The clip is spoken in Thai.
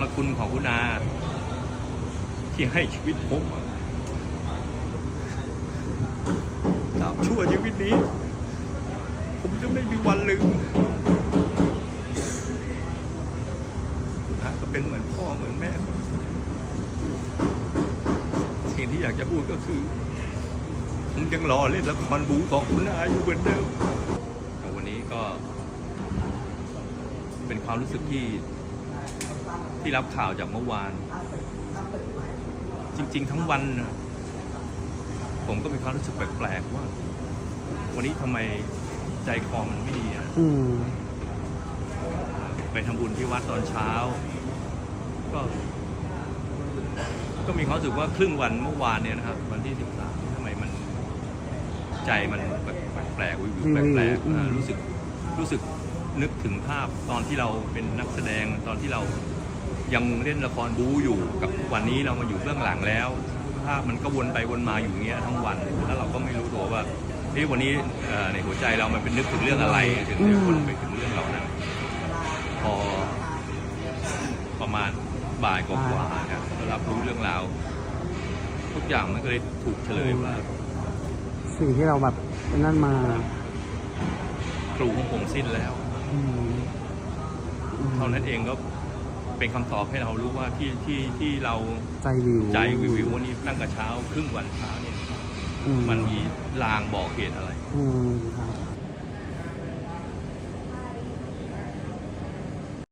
พระคุณของคุณอาที่ให้ชีวิตผมตราบชั่วชีวิตนี้ ผมจะไม่มีวันลืมคุณอาก็เป็นเหมือนพ่อเหมือนแม่สิ่งที่อยากจะพูดก็คือผมยังรอเล่นละครบูของคุณอาอยู่เหมือนเดิมแต่วันนี้ก็ เป็นความรู้สึกที่ ที่รับข่าวจากเมื่อวาน จริง ๆ ทั้งวันน่ะผมก็มีความรู้สึกแปลกๆว่า วันนี้ทำไมใจคอมันไม่ดีอะอืมไปทำบุญที่วัดตอนเช้า ก็ ก็มีความรู้สึกว่าครึ่งวันเมื่อวานเนี่ยนะครับ วันที่สิบสามทำไมมันใจมันแปลกๆวิวๆแปลกๆอ่ารู้สึกรู้สึกนึกถึงภาพตอนที่เราเป็นนักแสดงตอนที่เรา ยังเล่นละครบู๊อยู่กับวันนี้เรามาอยู่เบื้องหลังแล้วภาพมันก็วนไปวนมาอยู่อย่างเงี้ยทั้งวันแล้วเราก็ไม่รู้ตัวว่าเฮ้ยวันนี้เอ่อในหัวใจเรามันเป็นนึกถึงเรื่องอะไรถึงได้วนไปถึงเรื่องเหล่านั้นพอประมาณบ่ายกว่าๆครับก็รับรู้เรื่องราวทุกอย่างมันก็เลยถูกเฉลยว่าสิ่งที่เราแบบนั่นมาครูของผมสิ้นแล้วอืมอืมเท่านั้นเองก็ เป็นคำตอบให้เรารู้ว่าที่ที่ที่เราใจวิวใจวิววิววันนี้ตั้งแต่เช้าครึ่งวันเช้าเนี่ย อืมันมีลางบอกเหตุอะไร อืมครับ